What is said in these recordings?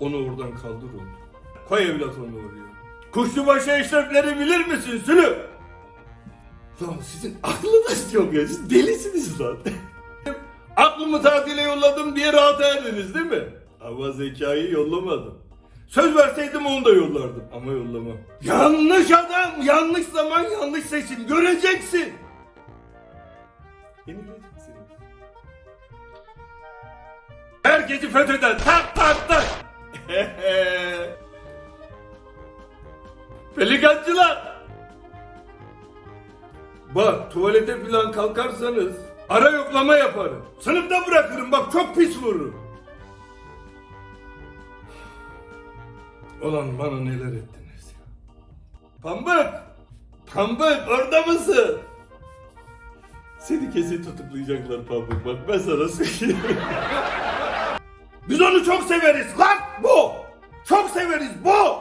Onu oradan kaldır oğlum. Koy evlat onu oraya. Kuşlubaşı eşrefleri bilir misin Sülü? Lan sizin aklınız yok ya. Siz delisiniz lan. Aklımı tatile yolladım diye rahat erdiniz değil mi? Ama zekayı yollamadım. Söz verseydim onu da yollardım ama yollamam. Yanlış adam, yanlış zaman, yanlış seçim. Göreceksin. Yenileceksiniz. Herkesi FETÖ'den tak tak tak. Pelikancılar. Bak tuvalete falan kalkarsanız ara yoklama yaparım. Sınıfta bırakırım bak çok pis vururum. Ulan bana neler ettiniz ya. Pambık! Pambık orada mısın? Seni kesin tutuklayacaklar Pambık bak ben sana söyleyeyim. Biz onu çok severiz lan bu! Çok severiz bu!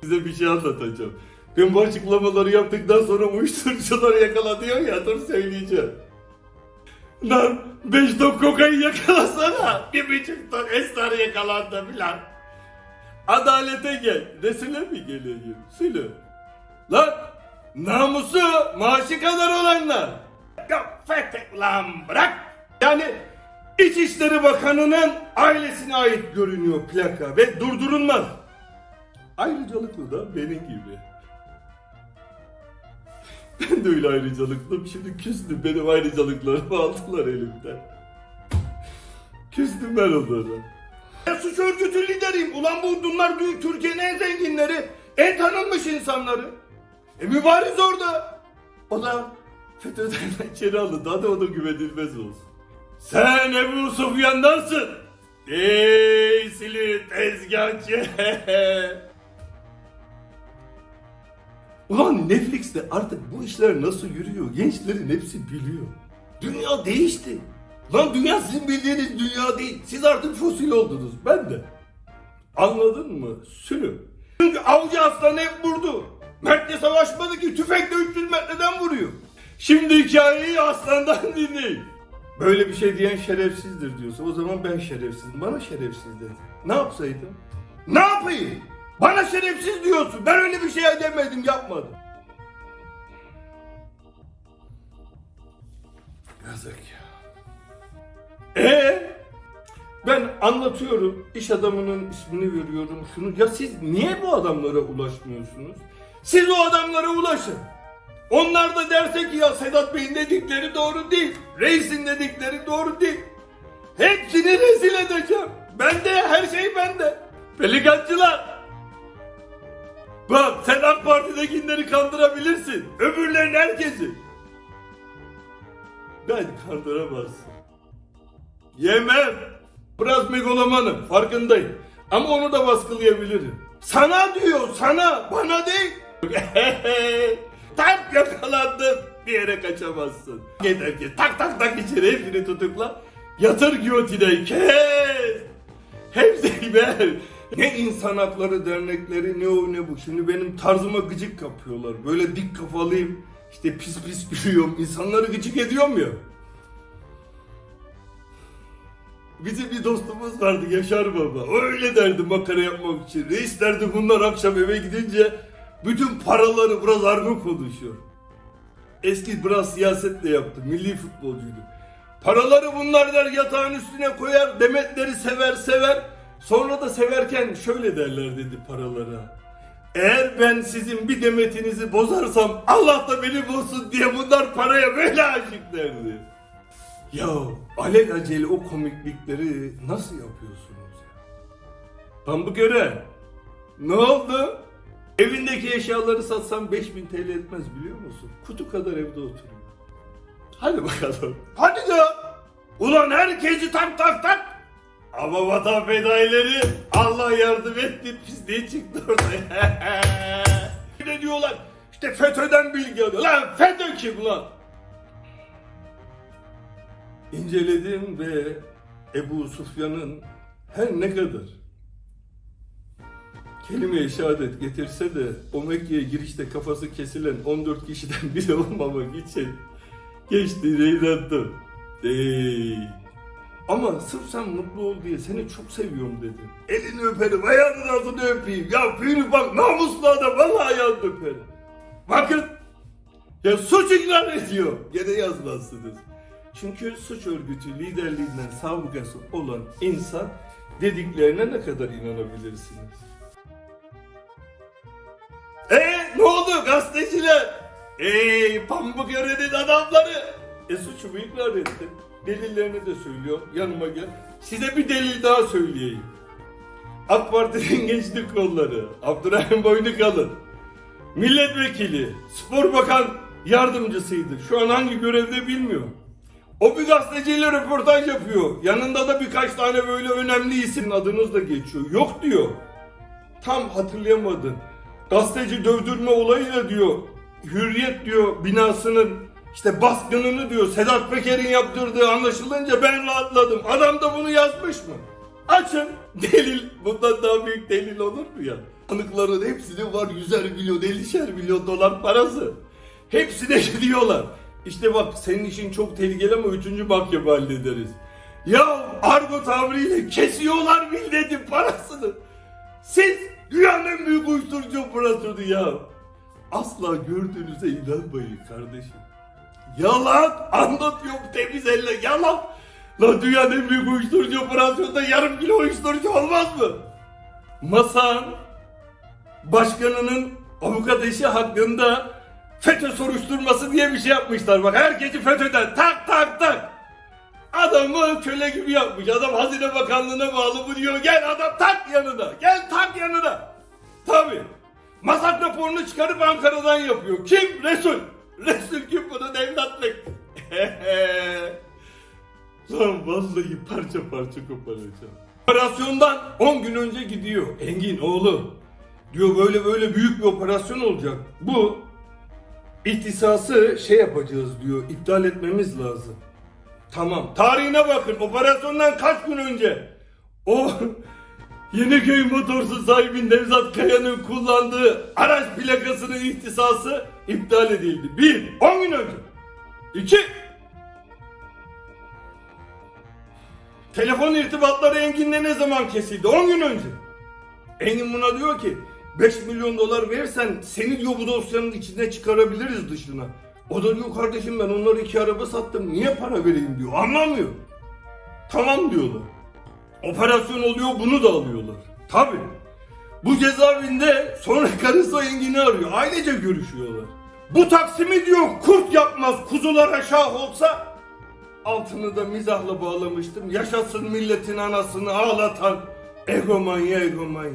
Size bir şey anlatacağım. Ben bu açıklamaları yaptıktan sonra uyuşturucuları yakala diyor ya dur söyleyeceğim. Lan 5 ton kokain yakalasana. Bir buçuk ton esrar yakalandı filan. Adalete gel. Nesile mi geleyim? Söyle. Lan namusu maaşı kadar olanlar. Ya fethet lan bırak. Yani İçişleri Bakanı'nın ailesine ait görünüyor plaka ve durdurulmaz. Ayrıcalıklı da benim gibi. Ben de öyle ayrıcalıklıyım. Şimdi küstüm. Benim ayrıcalıklarımı aldılar elimden. Küstüm ben onlara. Ben suç örgütü lideriyim. Ulan bu bunlar Türkiye'nin en zenginleri. En tanınmış insanları. E mübariz orada. O da FETÖ'den içeri alındı. Hadi ona güvenilmez olsun. Sen Ebu Sufyan'dansın. Ey sili tezgahçı. Ulan Netflix'te artık bu işler nasıl yürüyor? Gençlerin hepsi biliyor. Dünya değişti. Lan dünya sizin bildiğiniz dünya değil. Siz artık fosil oldunuz. Ben de. Anladın mı? Sülü. Çünkü avcı aslan hep vurdu. Mert'le savaşmadı ki tüfekle 300 metreden vuruyor. Şimdi hikayeyi aslandan dinleyin. Böyle bir şey diyen şerefsizdir diyorsa o zaman ben şerefsizim. Bana şerefsiz dedi. Ne yapsaydım? Ne yapayım? Bana şerefsiz diyorsun. Ben öyle bir şey demedim, yapmadım. Yazık ya. Ee, ben anlatıyorum, iş adamının ismini veriyorum, şunu. Ya siz niye bu adamlara ulaşmıyorsunuz? Siz o adamlara ulaşın. Onlar da derse ki ya Sedat Bey'in dedikleri doğru değil. Reis'in dedikleri doğru değil. Hepsini rezil edeceğim. Bende her şey bende. Pelikancılar. Bak sen AK Parti'dekileri kandırabilirsin. Öbürlerin herkesi. Ben kandıramazsın. Yemem. Biraz megalomanım farkındayım. Ama onu da baskılayabilirim. Sana diyor sana bana değil. tak yakalandın. Bir yere kaçamazsın. Yeter ki tak tak tak içeri hepsini tutukla. Yatır giyotine kes. Hepsini ver. Ne insan hakları dernekleri ne o ne bu. Şimdi benim tarzıma gıcık kapıyorlar. Böyle dik kafalıyım. İşte pis pis gülüyorum. İnsanları gıcık ediyorum ya. Bizim bir dostumuz vardı Yaşar Baba. Öyle derdi makara yapmak için. Reis derdi bunlar akşam eve gidince bütün paraları biraz argo konuşuyor. Eski biraz siyaset de yaptı. Milli futbolcuydu. Paraları bunlar der yatağın üstüne koyar. Demetleri sever sever. Sonra da severken şöyle derler dedi paralara. Eğer ben sizin bir demetinizi bozarsam Allah da beni bozsun diye bunlar paraya böyle aşık derdi. Ya alelacele o komiklikleri nasıl yapıyorsunuz ya? Pambuk göre. Ne oldu? Evindeki eşyaları satsam 5000 TL etmez biliyor musun? Kutu kadar evde oturuyor. Hadi bakalım. Hadi ya. Ulan herkesi tak tak tak. Ama vatan fedaileri Allah yardım etti pisliği çıktı ortaya. ne diyorlar? İşte FETÖ'den bilgi alıyor. Lan FETÖ kim lan? İnceledim ve Ebu Sufyan'ın her ne kadar kelime-i şehadet getirse de o Mekke'ye girişte kafası kesilen 14 kişiden biri olmamak için geçtiğine inandım. Ey. Ama sırf sen mutlu ol diye seni çok seviyorum dedim. Elini öperim, ayağının altını öpeyim. Ya Fili bak namuslu adam vallahi ayağını öperim. Bakın ya suç ilan ediyor. Gene yazmazsınız. Çünkü suç örgütü liderliğinden sabıkası olan insan dediklerine ne kadar inanabilirsiniz? Gazeteciler? Ey pamuk öğrenin adamları. E suçumu ikrar ettim. Delillerini de söylüyor. Yanıma gel. Size bir delil daha söyleyeyim. AK Parti'nin gençlik kolları. Abdurrahim Boynukalın. Milletvekili. Spor Bakan yardımcısıydı. Şu an hangi görevde bilmiyorum. O bir gazeteciyle röportaj yapıyor. Yanında da birkaç tane böyle önemli isim adınız da geçiyor. Yok diyor. Tam hatırlayamadım. Gazeteci dövdürme olayıyla diyor. Hürriyet diyor binasının işte baskınını diyor Sedat Peker'in yaptırdığı anlaşılınca ben rahatladım. Adam da bunu yazmış mı? Açın. Delil. Bundan daha büyük delil olur mu ya? Tanıkların hepsinin var yüzer milyon, ellişer milyon dolar parası. Hepsine gidiyorlar. İşte bak senin işin çok tehlikeli ama üçüncü mahkeme hallederiz. Ya argo tabiriyle kesiyorlar milletin parasını. Siz dünyanın büyük uyuşturucu operasyonu ya. Asla gördüğünüze inanmayın kardeşim. Yalan anlatıyorum temiz elle yalan. La dünyanın en büyük uyuşturucu operasyonunda yarım kilo uyuşturucu olmaz mı? Masan başkanının avukat eşi hakkında FETÖ soruşturması diye bir şey yapmışlar. Bak herkesi FETÖ'den tak tak tak. Adamı köle gibi yapmış. Adam Hazine Bakanlığı'na bağlı bu diyor. Gel adam tak yanına. Gel tak yanına. Tabi. Masak raporunu çıkarıp Ankara'dan yapıyor. Kim? Resul. Resul kim bunun evlat bekli. Lan vallahi parça parça koparacağım. Operasyondan 10 gün önce gidiyor. Engin oğlu. Diyor böyle böyle büyük bir operasyon olacak. Bu ihtisası şey yapacağız diyor. iptal etmemiz lazım. Tamam. Tarihine bakın. Operasyondan kaç gün önce? O Yeniköy motorsu sahibi Nevzat Kaya'nın kullandığı araç plakasının ihtisası iptal edildi. Bir, on gün önce. İki, telefon irtibatları Engin'le ne zaman kesildi? 10 gün önce. Engin buna diyor ki 5 milyon dolar verirsen seni diyor bu dosyanın içine çıkarabiliriz dışına. O da diyor kardeşim ben onlara iki araba sattım niye para vereyim diyor anlamıyor. Tamam diyorlar. Operasyon oluyor bunu da alıyorlar. Tabi. Bu cezaevinde sonra karısı Engin'i arıyor. Ailece görüşüyorlar. Bu taksimi diyor kurt yapmaz kuzulara şah olsa altını da mizahla bağlamıştım. Yaşasın milletin anasını ağlatan egomanya egomanya.